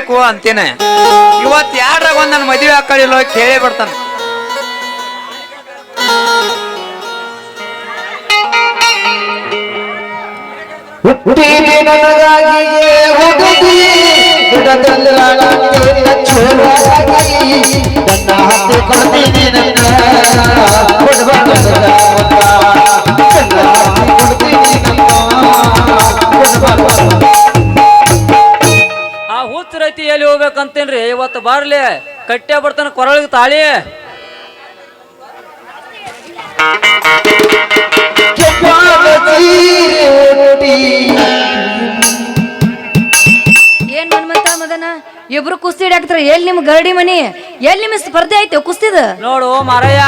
ಬೇಕು ಅಂತೇನೆ. ಇವತ್ ಯಾರಾಗ ಒಂದ್ ನನ್ನ ಮದುವೆ ಹಾಕೊಳ್ಳಿಲ್ಲ ಕೇಳೇ ಬರ್ತಾನೆ. ಹುಟ್ಟಿದೆ ಹುಚ್ಚ ಎಲ್ಲಿ ಹೋಗ್ಬೇಕಂತೇನ್ರಿ? ಇವತ್ತು ಬರ್ಲಿ ಕಟ್ಟೆ ಬರ್ತಾನೆ ಕೊರಳಿಗೆ ತಾಳಿ. ಏನ್ ಮನ್ಮಂತ ಮದನ? ಇಬ್ರು ಕುಸ್ತಿ ಹಿಡಿಯಾಕ್ತಾರ. ಎಲ್ಲಿ ನಿಮ್ ಗರಡಿ ಮನಿ? ಎಲ್ಲಿ ನಿಮ್ ಸ್ಪರ್ಧೆ ಐತೆ ಕುಸ್ತಿದ? ನೋಡು ಮಾರಯ್ಯ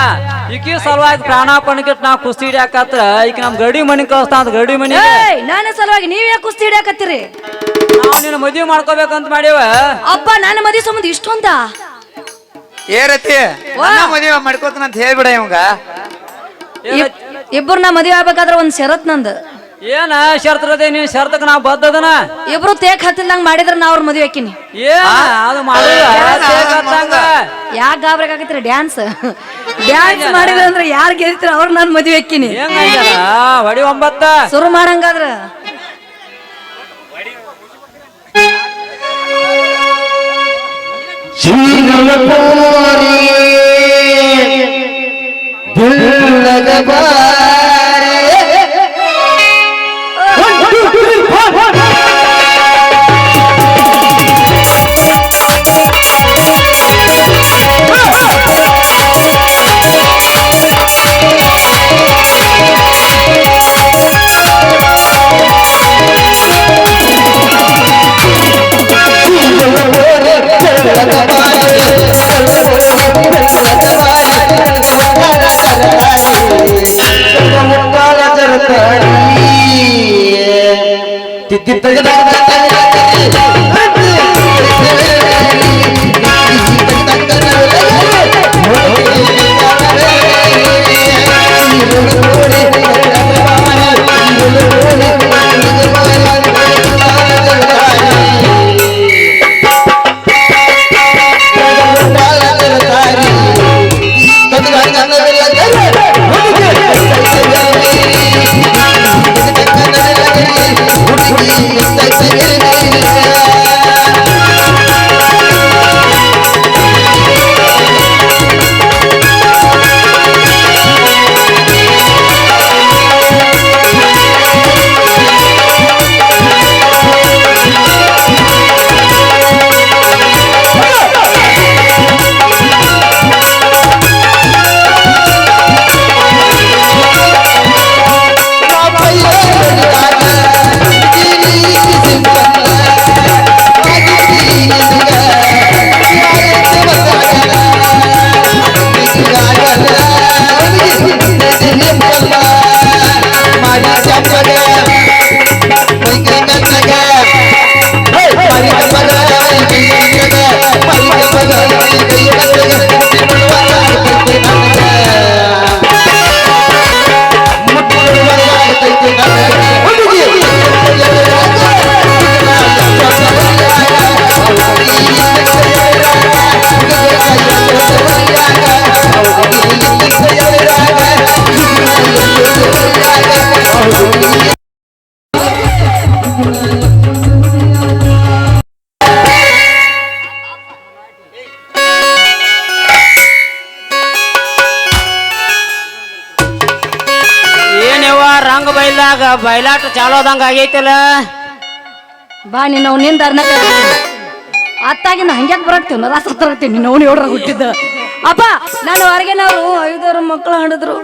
ಈಕಿ ಸಲುವಾಗಿ ಪ್ರಾಣಾಪಣಕ್ಕೆ ನಾ ಕುಸ್ತಿ ಹಿಡಿಯಾಕತ್ರ. ಈಗ ನಮ್ ಗರಡಿ ಮನಿ ಕಳಿಸ್ತಾ ಅಂತ ಗರಡಿ ಮನಿ ಏಯ್ ನನ್ನ ಸಲುವಾಗಿ ನೀವೇ ಯಾಕೆ ಕುಸ್ತಿ ಹಿಡಿಯಾಕತ್ತೀರಿ? ನಾವು ನಿನ್ನ ಮದುವೆ ಮಾಡ್ಕೋಬೇಕಂತ ಮಾಡ್ಯವ ಅಪ್ಪ ನನ್ನ ಮದುವೆ ಸಂಬಂಧ ಇಷ್ಟೊಂದ? ಏರತಿ ಮದುವೆ ಮಾಡ್ಕೋತಾನ ಅಂತ ಹೇಳ್ಬಿಡ ಇವಂಗ. ಇಬ್ಬರು ನಾ ಮದುವೆ ಆಗ್ಬೇಕಾದ್ರೆ ಒಂದ್ ಶರತ್ ನಂದು. ಏನ ಶರ್ತರದೆ ನೀನ್ ಶರ್ತಕ್ ನಾ ಬದ್ದದನ? ಇಬ್ರು ತೇಕ್ ಹತ್ತಿಲ್ದಂಗ್ ಮಾಡಿದ್ರ ನಾ ಅವ್ರ ಮದುವೆ ಹಾಕಿನಿ ಯಾಕ ಅದು ಹತ್ತಂಗ? ಯಾಕೆ ಗಾಬ್ರಾಗತ್ತೀರಿ ಡ್ಯಾನ್ಸ್. ಡ್ಯಾನ್ಸ್ ಮಾಡಿದ್ರ ಅಂದ್ರೆ ಯಾರ್ ಗೆದಿತ್ರ ಅವ್ರ ನಾನ್ ಮದುವೆ ಹಾಕಿನಿ ಹೊಡಿ ಒಂಬತ್ತ. ಶುರು ಮಾಡಂಗಾದ್ರ. ಶ್ರೀರಮಪುರಿ ದಿಲ್ಲದ ಬಾರೆ ಬಯಲಾಟ ಚಾಲೋದಂಗ ಆಗೈತಲ್ಲ? ಬಾ ನೀನು ಅವ್ನ ನಿಂದ ಅತ್ತಾಗಿ ನಾ ಹಂಗ್ಯಾಕ್ ಬರಾಕ್ತೀವಿ ನಾ ಸತ್ತರಾಗ್ತೀನಿ ನಿನ್ನ ಅವ್ನು ಹೇಳ್ರ ಹುಟ್ಟಿದ್ದ. ಅಪ್ಪ ನಾನು ಹೊರಗಿನವರು ಐದಾರು ಮಕ್ಕಳು ಹಾಡಿದ್ರು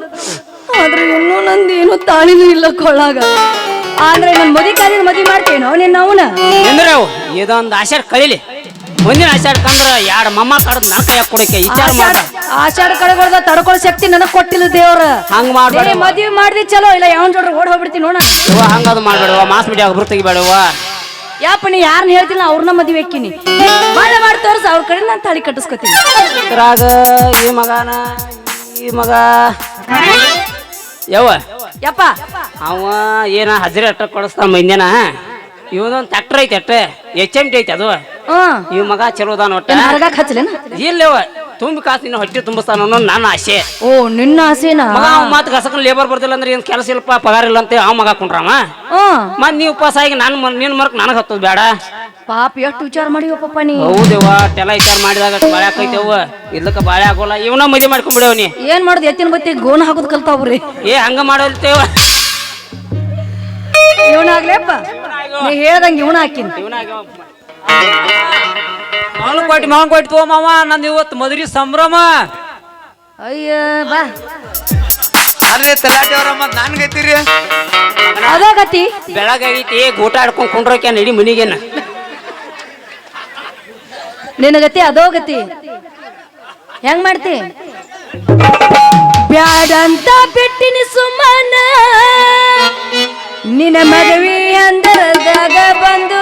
ಆದ್ರೆ ಇನ್ನೂ ನಂದು ಏನು ತಾಳಿನೂ ಇಲ್ಲ ಕೊಳ್ಳಾಗ ಆದ್ರೆ ನನ್ನ ಮದಿ ಕಾಲಿನ ಮದಿ ಮಾಡ್ತೇನೋ ನಿನ್ನ ಅವನ? ಇದೊಂದು ಆಶಾರ್ ಕಳಿಲಿ. ಮುಂದಿನ ಆಷಾಢ ಕಂಡ್ರ ಎರಡು ಮಮ್ಮ ಕಡದ್ ನನ್ನ ಕೈಯಾಗ ಕೊಡಕ್ಕೆ ವಿಚಾರ ಮಾಡ. ಆಷಾಢ ಕಳೆಗೊಳ್ದ ತಡ್ಕೊಳ್ಳೋ ಶಕ್ತಿ ನನಗ್ ಕೊಟ್ಟಿಲ್ಲ ದೇವ್ರ. ಹಂಗ ಮಾಡ್ಬೇಡ. ನೀ ಮದ್ವಿ ಮಾಡ್ದಿ ಚಲೋ ಇಲ್ಲ ಯಾವ ಜೋಡ್ರ ಓಡ್ ಹೋಗ್ಬಿಡ್ತೀನಿ ನೋಡ. ಇವ ಹಂಗದು ಮಾಡ್ಬೇಡವ ಮಾಸ್ ಮೀಡಿಯಾಗ ಒಬ್ರು ತೆಗಿಬೇಡವ ಯಾಪ ನೀ ಯಾರನ್ನ ಹೇಳ್ತಿಲ್ಲ ಅವ್ರನ್ನ ಮದ್ವೆ ಹಾಕಿನಿ. ಮಾಡ ಮಾಡಿ ತೋರ್ಸ ಅವ್ರ ಕಡೆ ನಾನು ತಾಳಿ ಕಟ್ಟಿಸ್ಕೊತೀನಿ. ಇದ್ರಾಗ ಈ ಮಗನ ಈ ಮಗ. ಯವ್ವ? ಯಪ್ಪ. ಅವ ಏನ ಹಜರಿ ಅಟ್ಟ ಕೊಡಿಸ್ತಾನ ಮಂದ್ಯನ? ಇವನೊಂದು ಟ್ಯಾಕ್ಟರ್ ಐತೆ ಅಟ್ಟ ಎಚ್ ಎಂ ಟಿ ಐತೆ ಅದು. ಇವ್ ಮಗ ಚಲೋ ಅದಾನ ಒಟ್ಟ. ಏನ್ ಹರಗಾಕ್ ಹಚ್ಚಲೇನ ಇಲ್ಲವ ತುಂಬಿ ಕಾಸು ನಿನ್ನ ಹೊಟ್ಟೆ ತುಂಬಿಸ್ತಾನ ಅನ್ನೋ ನನ್ನ ಆಸೆ. ಓ ನಿನ್ನ ಆಸೆನಾ? ಮಗ ಅವ್ ಮಾತು ಗಸಕನ್ ಲೇಬರ್ ಬರ್ತಿಲ್ಲ ಅಂದ್ರೆ ಏನ್ ಕೆಲಸ ಇಲ್ಲಪ್ಪ ಪಗಾರ ಇಲ್ಲ ಅಂತ ಆ ಮಗ ಕುಂಡ್ರಮ್ಮ ಹ್ಮ್ ಮತ್ ನೀವು ಉಪವಾಸ ಆಗಿ ನಾನು ನಿನ್ ಮರ್ಕ್ ನನಗೆ ಹತ್ತದ ಬೇಡ ಪಾಪ ಎಷ್ಟು ವಿಚಾರ ಮಾಡಿ ನೀ? ಹೌದೇವ ಟೆಲ ವಿಚಾರ ಮಾಡಿದಾಗ ಬಾಳೆ ಹಾಕೈತೆವ ಇಲ್ಲಕ್ಕ ಬಾಳೆ ಹಾಕೋಲ್ಲ ಇವನ ಮದುವೆ ಮಾಡ್ಕೊಂಡ್ಬಿಡವ ನೀ. ಏನ್ ಮಾಡುದು? ಎತ್ತಿನ ಬತ್ತಿ ಗೋಣ ಹಾಕೋದ್ ಕಲ್ತಾವ್ರಿ ಏ ಹಂಗ ಮಾಡೋಲ್ತೇವ ಇವನಾಗ್ಲೇಪ್ಪ ನೀ ಹೇಳ್ದಂಗೆ ಇವನ ಹಾಕಿನ ಮಾವನ್ ಕೊಟ್ಟು ಮಾವನ್ ಕೊಟ್ಟು ತೋ ಮಾವ ನಂದು ಇವತ್ತು ಮದುವೆ ಸಂಭ್ರಮ. ಅಯ್ಯ ಬಾ. ಅಲ್ರಿ ತಲಾಟಿ ಅವ್ರ ಮತ್ ನನ್ಗೈತಿರಿ ಅದೋ ಗತಿ. ಬೆಳಗಾಗೈತಿ ಊಟ ಆಡ್ಕೊಂಡ್ ಕುಂಡ್ರೋಕೆ ನಡಿ ಮನಿಗೇನ. ನಿನ್ನ ಗತಿ ಅದೋ ಗತಿ. ಹೆಂಗ್ ಮಾಡ್ತಿ? ಬ್ಯಾಡಂತ ಬಿಟ್ಟಿನಿ ಸುಮ್ಮನ. ನಿನ್ನ ಮದುವೆ ಅಂದರದಾಗ ಬಂದು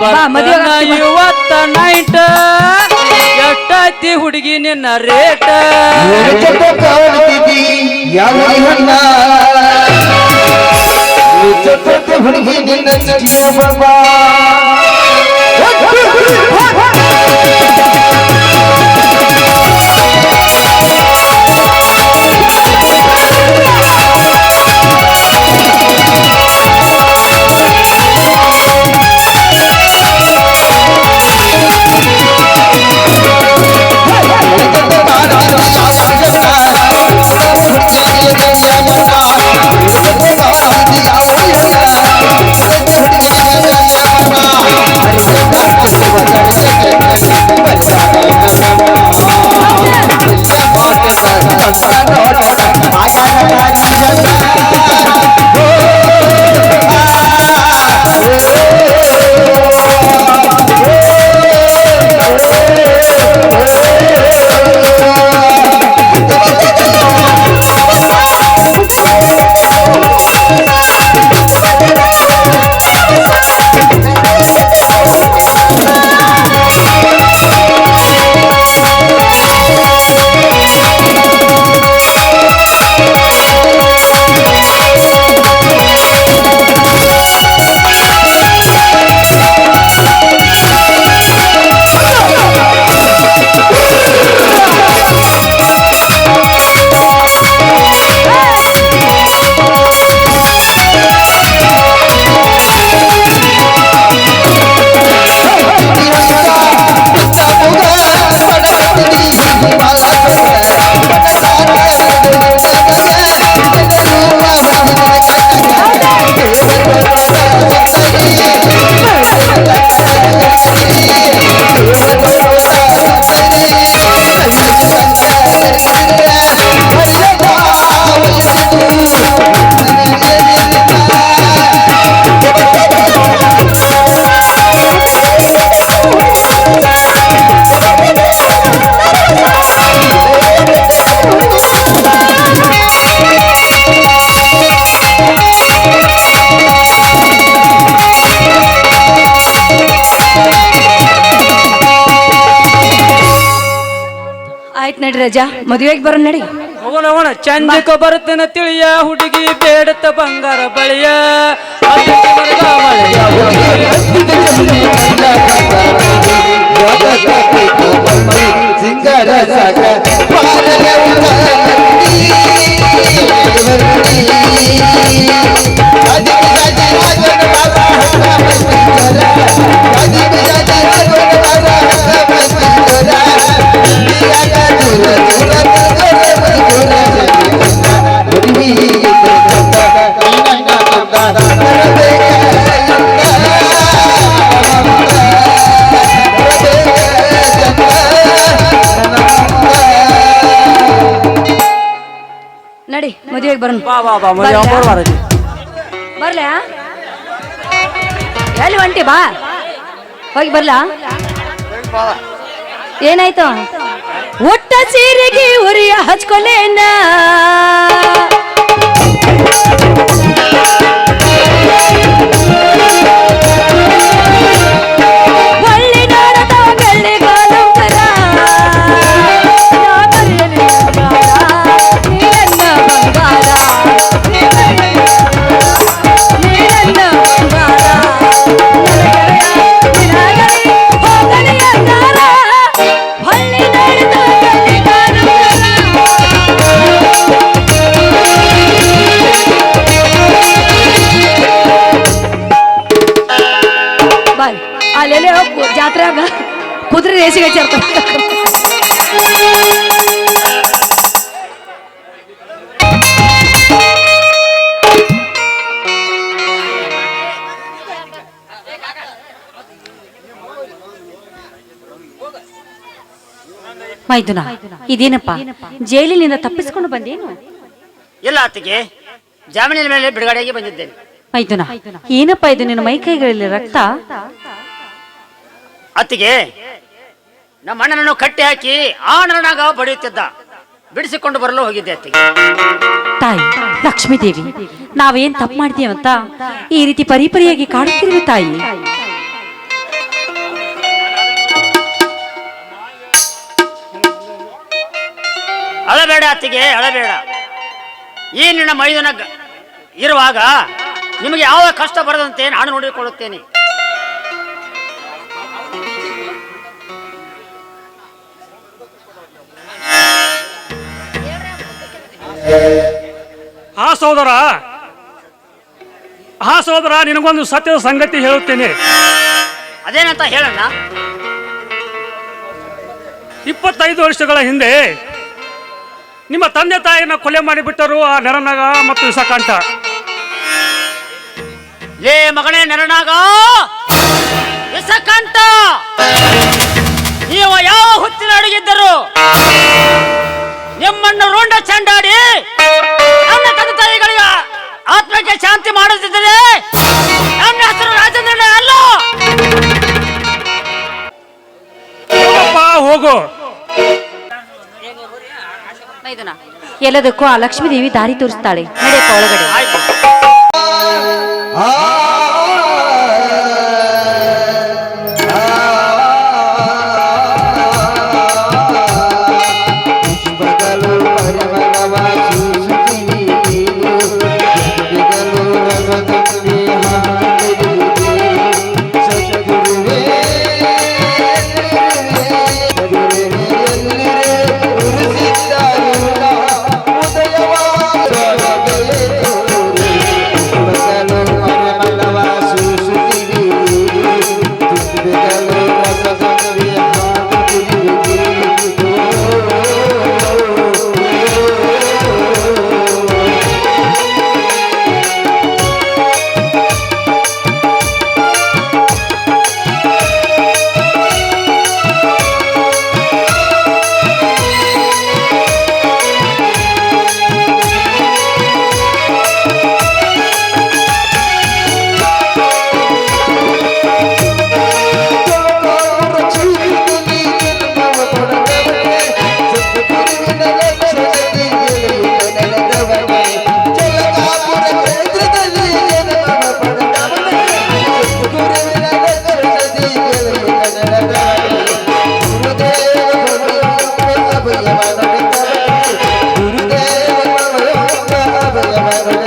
ಬಾ. ಇವತ್ತ ನೈಟ್ ಎಷ್ಟೈತಿ ಹುಡುಗಿ ನಿನ್ನ ರೇಟ್ ಹುಡುಗಿ ನಿನ್ನ ರಜಾ ಮದುವೆಗೆ ಬರೋಣ ನಡಿ. ಹೋಗೋಣ ಹೋಗೋಣ. ಚಂದಕ ಬರುತ್ತೇನ ತಿಳಿಯ ಹುಡುಗಿ ಬೇಡತ್ತ ಬಂಗಾರ ಬಳಿಯ. ಸಿಂಗರ ಸಗ ನಡಿ ಮದುವೆಗೆ ಬರೋಣ. ಬರ್ಲ್ಯಾ ಎಲ್ಲಿ ಹೊಂಟಿ ಬಾ? ಹೋಗಿ ಬರ್ಲಾ? ಏನಾಯ್ತು? ಒಟ್ಟ ಸೀರೆಗೆ ಉರಿಯ ಹಚ್ಕೊಲೇನ? ಮೈದುನ ಇದೇನಪ್ಪ? ಜೈಲಿನಿಂದ ತಪ್ಪಿಸ್ಕೊಂಡು ಬಂದೇನು? ಇಲ್ಲ ಅತ್ತಿಗೆ ಜಾಮೀನಿನ ಮೇಲೆ ಬಿಡುಗಡೆಗೆ ಬಂದಿದ್ದೇನೆ. ಮೈದುನ ಏನಪ್ಪ ಇದು ನಿನ್ನ ಮೈಕೈಗಳಲ್ಲಿ ರಕ್ತ? ಅತ್ತಿಗೆ ನಮ್ಮ ಅಣ್ಣನನ್ನು ಕಟ್ಟಿ ಹಾಕಿ ಆ ನರನಾಗ ಬಡಿಯುತ್ತಿದ್ದ. ಬಿಡಿಸಿಕೊಂಡು ಬರಲು ಹೋಗಿದ್ದೆ ಅತ್ತಿಗೆ ತಾಯಿ ಲಕ್ಷ್ಮೀ ದೇವಿ ನಾವೇನ್ ತಪ್ಪು ಮಾಡಿದೀವಂತ ಈ ರೀತಿ ಪರಿಪರಿಯಾಗಿ ಕಾಡುತ್ತಿರುವ ತಾಯಿ. ಅತ್ತಿಗೆ ಅಳಬೇಡ. ಈ ನಿನ್ನ ಮೈದನ ಇರುವಾಗ ನಿಮಗೆ ಯಾವ ಕಷ್ಟ ಬರದಂತೆ ನಾನು ನೋಡಿಕೊಳ್ಳುತ್ತೇನೆ. ಆ ಸೋದರ ಆ ಸೋದರ ನಿನಗೊಂದು ಸತ್ಯದ ಸಂಗತಿ ಹೇಳುತ್ತೇನೆ. ಅದೇನಂತ ಹೇಳಣ್ಣ? ಇಪ್ಪತ್ತೈದು ವರ್ಷಗಳ ಹಿಂದೆ ನಿಮ್ಮ ತಂದೆ ತಾಯಿನ ಕೊಲೆ ಮಾಡಿಬಿಟ್ಟರು ಆ ನರನಾಗ ಮತ್ತು ವಿಷಕಂಠ ಏ ಮಗನೇ ನರನಾಗ! ವಿಷಕಂಠ ನೀವು ಯಾವ ಹುತ್ತಿನ ಅಡಗಿದ್ದರು? ನಿಮ್ಮನ್ನು ರುಂಡ ಚಂಡಾಡಿ ನನ್ನ ತಂದೆ ತಾಯಿಗಳಿಗೆ ಆತ್ಮಕ್ಕೆ ಶಾಂತಿ ಮಾಡುತ್ತಿದ್ದರೆ ನನ್ನ ಹೆಸರು ರಾಜೇಂದ್ರ ಅಲ್ಲ! ಹೋಗು. ಎಲ್ಲದಕ್ಕೂ ಆ ಲಕ್ಷ್ಮೀ ದೇವಿ ದಾರಿ ತೋರಿಸ್ತಾಳೆ. ಒಳಗಡೆ. Hallelujah.